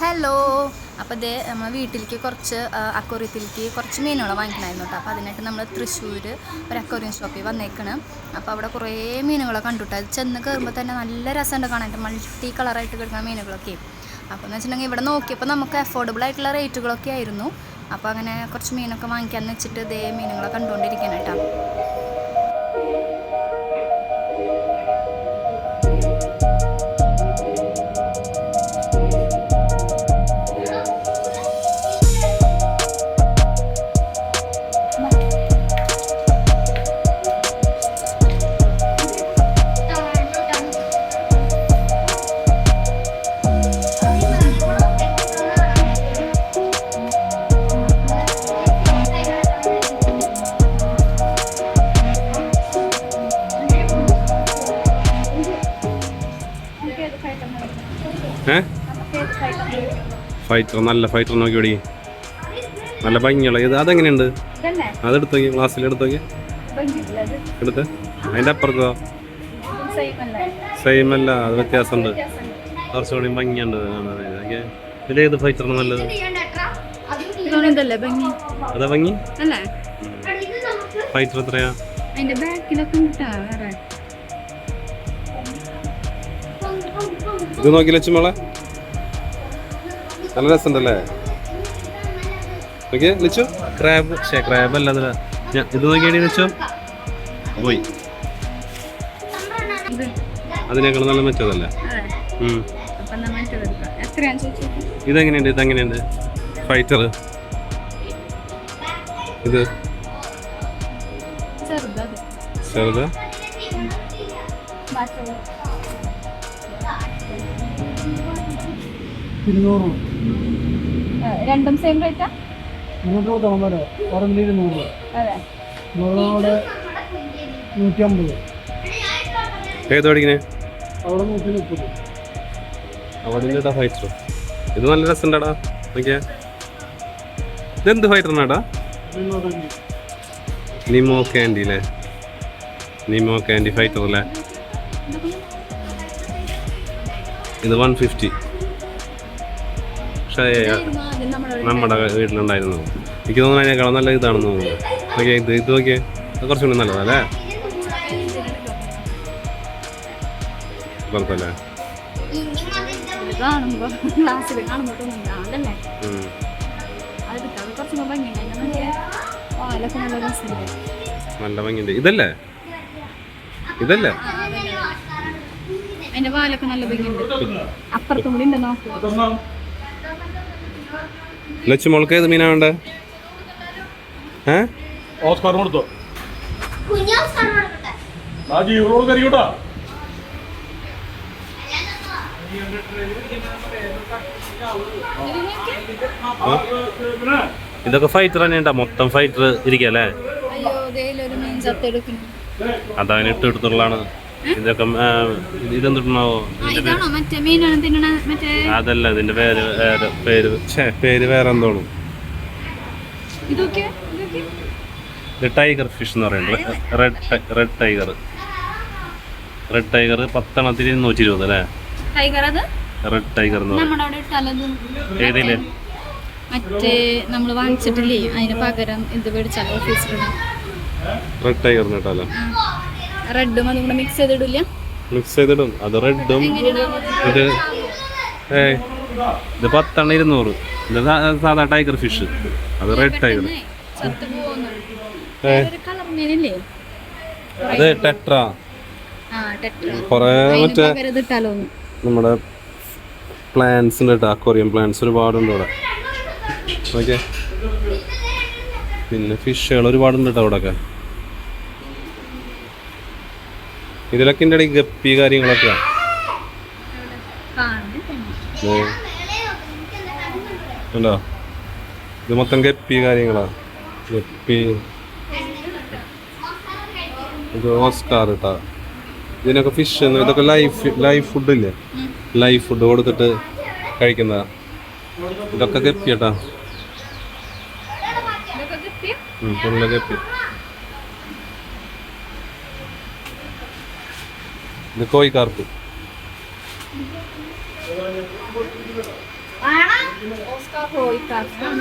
Hello. അപ്പോൾ ഇതേ നമ്മൾ വീട്ടിലേക്ക് കുറച്ച് അക്വറിയത്തിലേക്ക് കുറച്ച് മീനുകൾ വാങ്ങിക്കണമായിരുന്നു കേട്ടോ. അപ്പോൾ അതിനായിട്ട് നമ്മൾ തൃശ്ശൂർ ഒരു അക്വറിയം ഷോപ്പിൽ വന്നേക്കണം. അപ്പോൾ അവിടെ കുറേ മീനുകളെ കണ്ടുട്ടോ അത് ചെന്ന് കയറുമ്പോൾ തന്നെ നല്ല രസമുണ്ട് കാണാനായിട്ട് മൾട്ടി കളറായിട്ട് കിടക്കുന്ന മീനുകളൊക്കെ. അപ്പോൾ എന്ന് വെച്ചിട്ടുണ്ടെങ്കിൽ ഇവിടെ നോക്കിയപ്പോൾ നമുക്ക് അഫോർഡബിൾ ആയിട്ടുള്ള റേറ്റുകളൊക്കെ ആയിരുന്നു. അപ്പോൾ അങ്ങനെ കുറച്ച് മീനൊക്കെ വാങ്ങിക്കാമെന്ന് വെച്ചിട്ട് ഇതേ മീനുകളെ കണ്ടുകൊണ്ടിരിക്കണം ഫൈറ്റർ നല്ല ഫൈറ്റർ നോക്കി ഓടി നല്ല ഭംഗിയുള്ള ഇത് അതെങ്ങനെയുണ്ട്? അതെടുത്ത് നോക്കി ഗ്ലാസ്സിൽ എടുത്ത് നോക്കി. എടുത്ത്. അതിന്റെ അപ്പുറത്തോ? സെയിം അല്ല? അത് വ്യത്യാസമുണ്ട്. കുറച്ചുകൂടി ഭംഗിയുണ്ട് ഇതിലെ ഏത് ഫൈറ്ററാണ് നല്ലത്? അതാ ഭംഗി? അല്ലേ? ഫൈറ്റർ എത്രയാ? ഇത് നോക്കി ലച്ചുമോളെ നല്ല രസമുണ്ടല്ലേ? നോക്കിയേ ലിച്ചു? ക്രാബ് ഷേ ക്രാബ് അല്ല അതില ഞാൻ ഇത് നോക്കിയാണ് ലിച്ചു. പോയി. അതിനേക്കാൾ നല്ല മെച്ചതല്ലേ ഇതെങ്ങനെയുണ്ട് ഇതെങ്ങനെയുണ്ട്? ഫൈറ്റർ ഇത്? ചെറുത്? ഇരുന്നൂറ്. രണ്ടും സെയിം റേറ്റാ മുന്നൂറ് തൊണ്ണൂറ് പറമ്പിൽ ഇരുന്നൂറ്. അതെ. മുളകോട് നൂറ്റി അമ്പത് ഏത് പഠിക്കണേ അവിടെ നൂറ്റി മുപ്പത് അവിടെ ഫൈറ്റർ ഇത് നല്ല രസമുണ്ടാടാ. നോക്കിയാ. ഇതെന്ത് ഫൈറ്ററിനാടാ ഇരുന്നൂറ് നിമോ കാൻഡി അല്ലേ നിമോ കാൻഡി ഫൈറ്റർ അല്ലേ ഇത് വൺ ഫിഫ്റ്റി നമ്മളോട് നമ്മുടെ വീട്ടിലുണ്ടായിരുന്നു. എനിക്ക് തോന്നുന്നു അതിനേക്കാളും നല്ല ഇതാണെന്ന് തോന്നുന്നു. ഓക്കെ ഇത് ഇത് നോക്കിയേ. അത് കുറച്ചും കൂടി നല്ലതല്ലേ കുഴപ്പമില്ലേ നല്ല ഭംഗിയുണ്ട്. ഇതല്ലേ? ഇതല്ലേ? നല്ല ഭംഗിയുണ്ട്. അപ്പുറത്തും കൂടി ഉണ്ട് ലച്ചു മോൾക്ക് ഏത് മീനാ വേണ്ടേ? ഏ? ഓസ്കാർ കൊടുത്തോ. ഇതൊക്കെ ഫൈറ്റർ തന്നെ ഉണ്ടാ മൊത്തം ഫൈറ്റർ ഇരിക്കല്ലേ? അയ്യോ ഒരു മീൻ ചത്തെടുക്കുന്നു. അതവന് ഇട്ട് എടുത്തുള്ളതാണ് ഇതൊക്കെ ഇതെന്തിട്ടുണ്ടാവോ അതല്ല ഇതിന്റെ പേര് പേര് പേര് വേറെ ഇതൊക്കെ ഇത് ടൈഗർ ഫിഷ് എന്ന് പറയുന്നത്. Red red tiger. Red tiger പത്തെണ്ണത്തിന് നൂറ്റി ഇരുപത് അല്ലേ? റെഡ് ടൈഗർ എന്ന് പറയും. നമ്മുടെ അവിടെ ഇട്ടാലത് ഏതിൽ? മറ്റേ നമ്മൾ വാങ്ങിച്ചിട്ടില്ലേ? അതിന് പകരം ഇത് മേടിച്ചാൽ ഓഫീസിലിടാം റെഡ് ടൈഗർ കേട്ടാലോ റെഡും അതും കൂടെ മിക്സ് ചെയ്തിടില്ല? മിക്സ് ചെയ്തിടും. അത് റെഡും. ഇത് ഏ ഇത് പത്തെണ്ണ ഇരുന്നൂറ്. ഇത് സാധാ ടൈഗർ ഫിഷ് അത് റെഡ് ടൈഗർ അത് ടെട്ര. കുറേ മറ്റേ നമ്മുടെ പ്ലാന്റ്സ് ഉണ്ട് കേട്ടോ അക്വറിയം പ്ലാന്റ്സ് ഒരുപാടുണ്ട് ഇവിടെ ഓക്കെ. പിന്നെ ഫിഷുകൾ ഒരുപാടുണ്ട് കേട്ടോ അവിടെ ഒക്കെ ഇതിലൊക്കെ എന്റെ ഇടയിൽ ഗപ്പി കാര്യങ്ങളൊക്കെ കാണുന്നു ഉണ്ടോ? ഇത് മൊത്തം ഗപ്പി കാര്യങ്ങളാ. ഗപ്പി. ഇത് ഓസ്കാർ കേട്ടാ ഇതിനൊക്കെ ഫിഷ് ഇതൊക്കെ ലൈഫ് ലൈഫ് ഫുഡ് ഇല്ലേ? ലൈഫ് ഫുഡ് കൊടുത്തിട്ട് കഴിക്കുന്നതാ. ഇതൊക്കെ ഇതൊക്കെ ഫുള്ള് ഗപ്പി.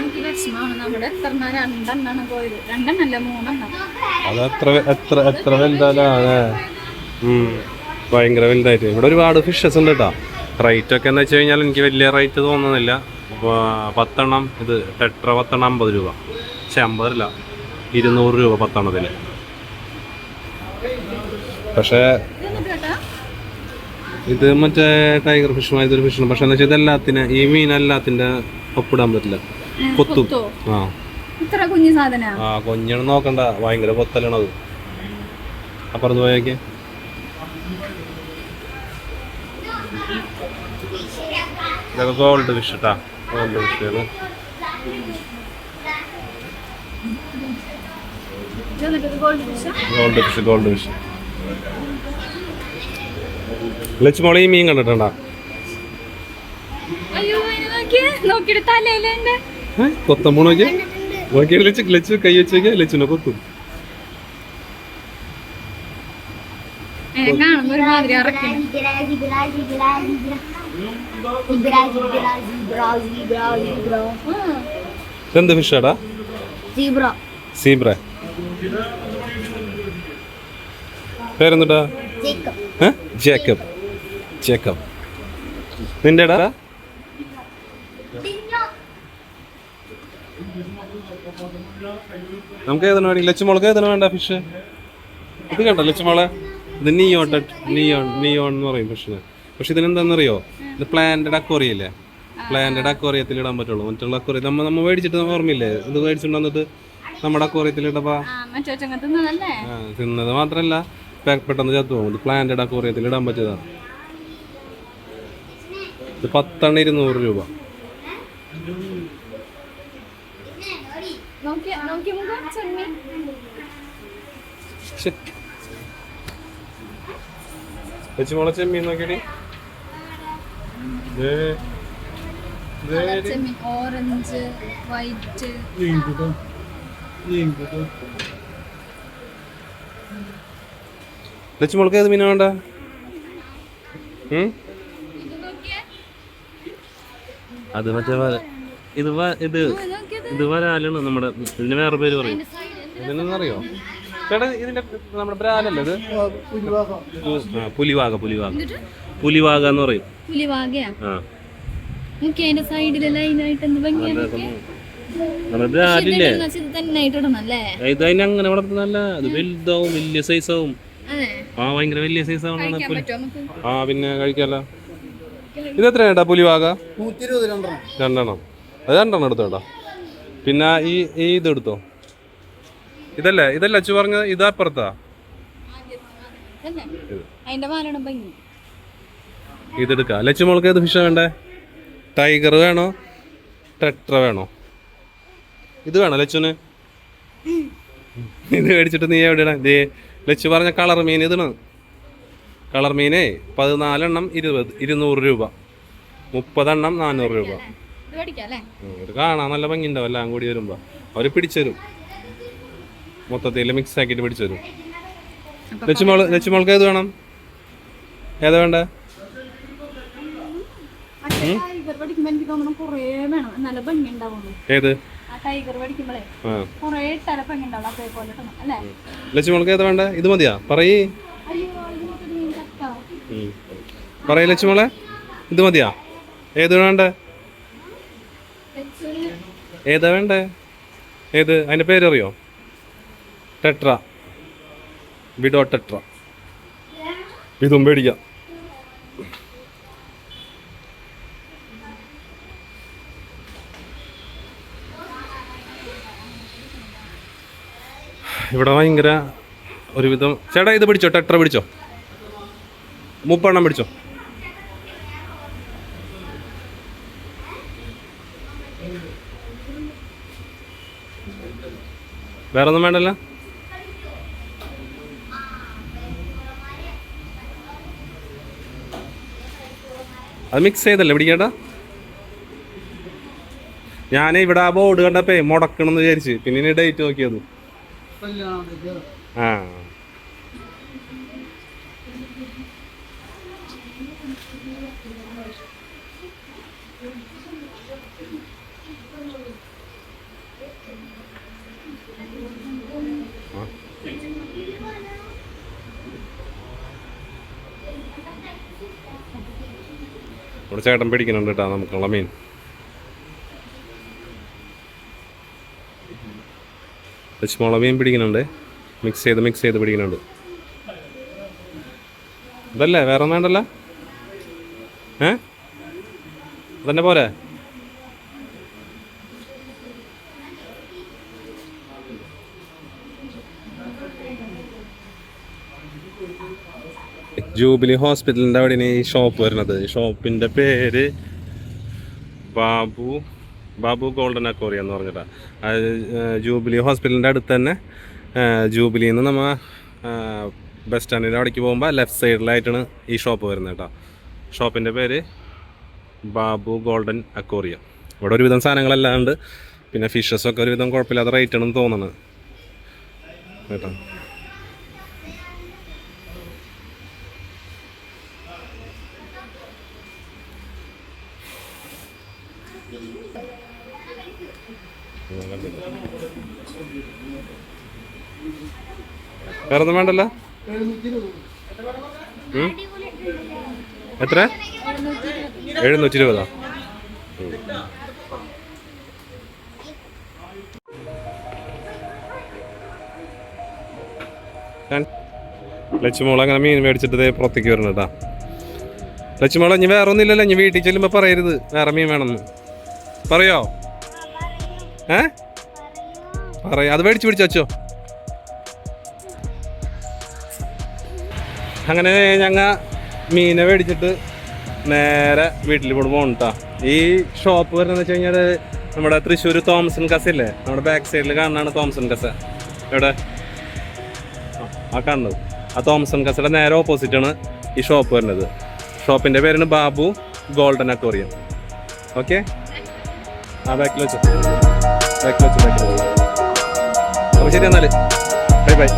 എനിക്ക് വിഷമമാണ്. നമ്മുടെ എത്ര എത്ര വലുതാണ് ഭയങ്കര വലുതായിട്ട്. ഇവിടെ ഒരുപാട് ഫിഷസ് ഉണ്ട് കേട്ടോ റേറ്റ് ഒക്കെ എന്ന് വെച്ച് കഴിഞ്ഞാൽ എനിക്ക് വലിയ റേറ്റ് തോന്നുന്നില്ല. പത്തെണ്ണം ഇത് ടെട്ര പത്തെണ്ണം അമ്പത് രൂപ. പക്ഷെ അമ്പതല്ല ഇരുന്നൂറ് രൂപ പത്തെണ്ണത്തിന്. പക്ഷേ ഇത് മറ്റേ ടൈഗർ ഫിഷ് ഇതൊരു ഫിഷാണ് പക്ഷെ എന്താ വെച്ചാൽ ഇതെല്ലാത്തിന് ഈ മീൻ എല്ലാത്തിന്റെ ഒപ്പിടാൻ പറ്റില്ല. കൊത്തും. ആ. ഇത്ര കുഞ്ഞു സാധന? ആ കൊഞ്ഞണം നോക്കണ്ട. ഭയങ്കര കൊത്തലാണത് അപ്പുറത്ത് പോയേക്ക്. ഇതൊക്കെ ഗോൾഡ് ഫിഷ് കേട്ടാ gold fish? Gold fish gold fish. ലച്ചുമോളെ ഈ മീൻ കണ്ടിട്ടുണ്ടോ? കൊത്തമ്പൂ നോക്കി നോക്കി ലച്ച് ലച്ച് കൈ വെച്ചേക്ക് ലച്ചിനെ കൊത്തും. ഇതെന്ത് ഫിഷാടാ സീബ്ര പേരെന്തുട്ടാ ഏ? ജേക്കബ് ജേക്കബ് നിന്റെ നമുക്ക് ഏതാണ് വേണ്ടി ലച്ചുമോൾക്ക് ഏതാണ് വേണ്ട ഫിഷ് ഇത് കണ്ടോ ലച്ചുമോളെ? ഇത് നിയോൺ നിയോൺ നിയോൺ എന്ന് പറയും ഫിഷിന് പക്ഷെ ഇതിനെന്താണെന്നറിയോ ഇത് പ്ലാന്റഡ് അക്വറിയല്ലേ പ്ലാന്റഡ് അക്വറിയത്തിൽ ഇടാൻ പറ്റുള്ളൂ. മറ്റുള്ള അക്വറിയം നമ്മ നമ്മ മേടിച്ചിട്ട് ഓർമ്മയില്ലേ? ഇത് മേടിച്ചിട്ടുണ്ടെന്നിട്ട് നമ്മുടെ അക്വറിയത്തിൽ ഇടപ്പാ തിന്നത് മാത്രമല്ല പെട്ടെന്ന് ചത്തു പോകും ഇത് പ്ലാന്റഡ് അക്വറിയത്തിൽ ഇടാൻ പറ്റിയതാണ് ഇത് പത്തെണ്ണ ഇരുന്നൂറ് രൂപ. നോക്കിയ നോക്കിയ മുഖം ചെമ്മീൻ. നോക്കിയടി. ദേ. ദേ. ചെമ്മീൻ ഓറഞ്ച് വൈറ്റ്. ഏത് മീനാ വേണ്ട ഉം? ഇത് നോക്കിയേ അത് മറ്റേ ഇത് ഇത് ഇതുപോലെ ഇത് വരാലാണ് നമ്മുടെ ഇതിന് വേറെ പേര് പറയും. ഇതിനെന്നറിയോ ചേട്ടാ ഇതിന്റെ നമ്മുടെ ബ്രാലല്ലേ ഇത്? പുലിവാക പുലിവാക പുലിവാക എന്ന് പറയും. ഇത് തന്നെ ഇടണം അല്ലേ ഇത് അതിന് അങ്ങനെ വളർത്തുന്നല്ല അത് വലുതാവും വലിയ സൈസാവും അതെ. ആ ഭയങ്കര വലിയ സൈസാവും ആ പിന്നെ കഴിക്കാലോ. ഇത് എത്രയാ പുലിവാക രണ്ടെണ്ണം. അത് രണ്ടെണ്ണം എടുത്തോ ഏട്ടാ? പിന്നെ ഈ ഈ ഇത് എടുത്തോ? ഇതല്ലേ ഇതല്ല അച്ചു പറഞ്ഞ ഇതപ്പുറത്താ ഇതെടുക്കാം ലച്ചുമോൾക്ക് ഏത് ഫിഷാ വേണ്ടേ? ടൈഗർ വേണോ? ടെട്ര വേണോ? ഇത് വേണോ ലച്ചുന്? ഇത് മേടിച്ചിട്ട് നീ എവിടെയാണ്? ദേ ലച്ചു പറഞ്ഞ കളർ മീൻ ഇതാണ്. കളർ മീനെ പതിനാലെണ്ണം ഇരുപത് ഇരുന്നൂറ് രൂപ. മുപ്പതെണ്ണം നാനൂറ് രൂപ. ഇത് കാണാൻ നല്ല ഭംഗി ഉണ്ടാവും എല്ലാം കൂടി വരുമ്പോൾ അവർ പിടിച്ചുതരും മൊത്തത്തിൽ മിക്സ് ആക്കിയിട്ട് പിടിച്ചുതരും ലച്ചുമോൾ ലച്ചുമോൾക്ക് ഏത് വേണം? ഏതാ വേണ്ട? ഏത്? ലച്ചുമോൾക്ക് ഏതാ വേണ്ട? ഇത് മതിയാ? പറയേ അയ്യോ ഇതിനൊക്കെ മീൻ ചക്ക പറയ ലക്ഷ്മോളെ ഇത് മതിയാ? ഏത് വേണ്ടേ? ഏതാ വേണ്ടേ? ഏത്? അതിന്റെ പേരറിയോ? ടെട്ര. Widow tetra. ഇതും പേടിക്കാം. ഇവിടെ ഭയങ്കര ഒരുവിധം ചേട്ടാ ഇത് പിടിച്ചോ? ടെട്ര പിടിച്ചോ? മുപ്പെണ്ണം പിടിച്ചോ? വേറെ ഒന്നും വേണ്ടല്ലോ? അത് മിക്സ് ചെയ്തല്ലേ പിടിക്കേണ്ട? ഞാൻ ഇവിടെ ആ ബോർഡ് കണ്ടപ്പേ മുടക്കണം എന്ന് വിചാരിച്ച്. പിന്നെ ഡേറ്റ് നോക്കിയത്. ആ. ഇവിടെ ചേട്ടൻ പിടിക്കുന്നുണ്ട് കേട്ടോ നമുക്കുള്ള മീൻ. പച്ചമുളക് മീൻ പിടിക്കുന്നുണ്ട്. മിക്സ് ചെയ്ത് മിക്സ് ചെയ്ത് പിടിക്കുന്നുണ്ട്. ഇതല്ലേ വേറെ ഒന്നും വേണ്ടല്ല? ഏ? അതന്നെ പോരെ? ജൂബിലി ഹോസ്പിറ്റലിന്റെ അവിടെയാണ് ഈ ഷോപ്പ് വരുന്നത്. ഷോപ്പിന്റെ പേര് ബാബു ബാബു ഗോൾഡൻ അക്കോറിയ എന്ന് പറഞ്ഞിട്ടാണ് അത് ജൂബിലി ഹോസ്പിറ്റലിന്റെ അടുത്ത് തന്നെ ജൂബിലിയിൽ നിന്ന് നമ്മൾ ബസ് സ്റ്റാൻഡിന്റെ അവിടേക്ക് പോകുമ്പോൾ ലെഫ്റ്റ് സൈഡിലായിട്ടാണ് ഈ ഷോപ്പ് വരുന്നത് കേട്ടോ. ഷോപ്പിന്റെ പേര് ബാബു ഗോൾഡൻ അക്കോറിയ ഇവിടെ ഒരുവിധം സാധനങ്ങളെല്ലാം ഉണ്ട്. പിന്നെ ഫിഷസൊക്കെ ഒരുവിധം കുഴപ്പമില്ലാത്ത റേറ്റ് ആണെന്ന് തോന്നുന്നത് കേട്ടോ. വേറൊന്നും വേണ്ടല്ല? എത്ര? എഴുന്നൂറ്റി ഇരുപതാ ലച്ചുമോൾ അങ്ങനെ മീൻ മേടിച്ചിട്ട് പുറത്തേക്ക് വരണം കേട്ടാ ലച്ചുമോൾ ഇനി വേറെ ഒന്നുമില്ലല്ലോ ഇനി വീട്ടിൽ ചെല്ലുമ്പോൾ പറയരുത്. വേറെ മീൻ വേണമെന്ന്. പറയോ? ഏ? പറയാ. അത് മേടിച്ച് പിടിച്ചു വച്ചോ. അങ്ങനെ ഞങ്ങ മീനെ മേടിച്ചിട്ട് നേരെ വീട്ടിൽ കൂടെ പോകണം കേട്ടോ ഈ ഷോപ്പ് വരുന്നത് വെച്ച് കഴിഞ്ഞാൽ നമ്മുടെ തൃശ്ശൂർ തോമസൺ കസ ഇല്ലേ? നമ്മുടെ ബാക്ക് സൈഡിൽ കാണുന്നതാണ് തോമസൺ കസ. എവിടെ? ആ, കാണുന്നത്. ആ തോമസൺ കസയുടെ നേരെ ഓപ്പോസിറ്റ് ആണ് ഈ ഷോപ്പ് വരുന്നത്. ഷോപ്പിന്റെ പേരാണ് ബാബു ഗോൾഡൻ അക്വറിയം. ഓക്കെ ആ ബാക്കിൽ വെച്ചോ. ബാക്കിൽ വെച്ചോ ബാക്കിൽ വെച്ചോ. അപ്പോൾ ശരി എന്നാൽ ബൈ ബൈ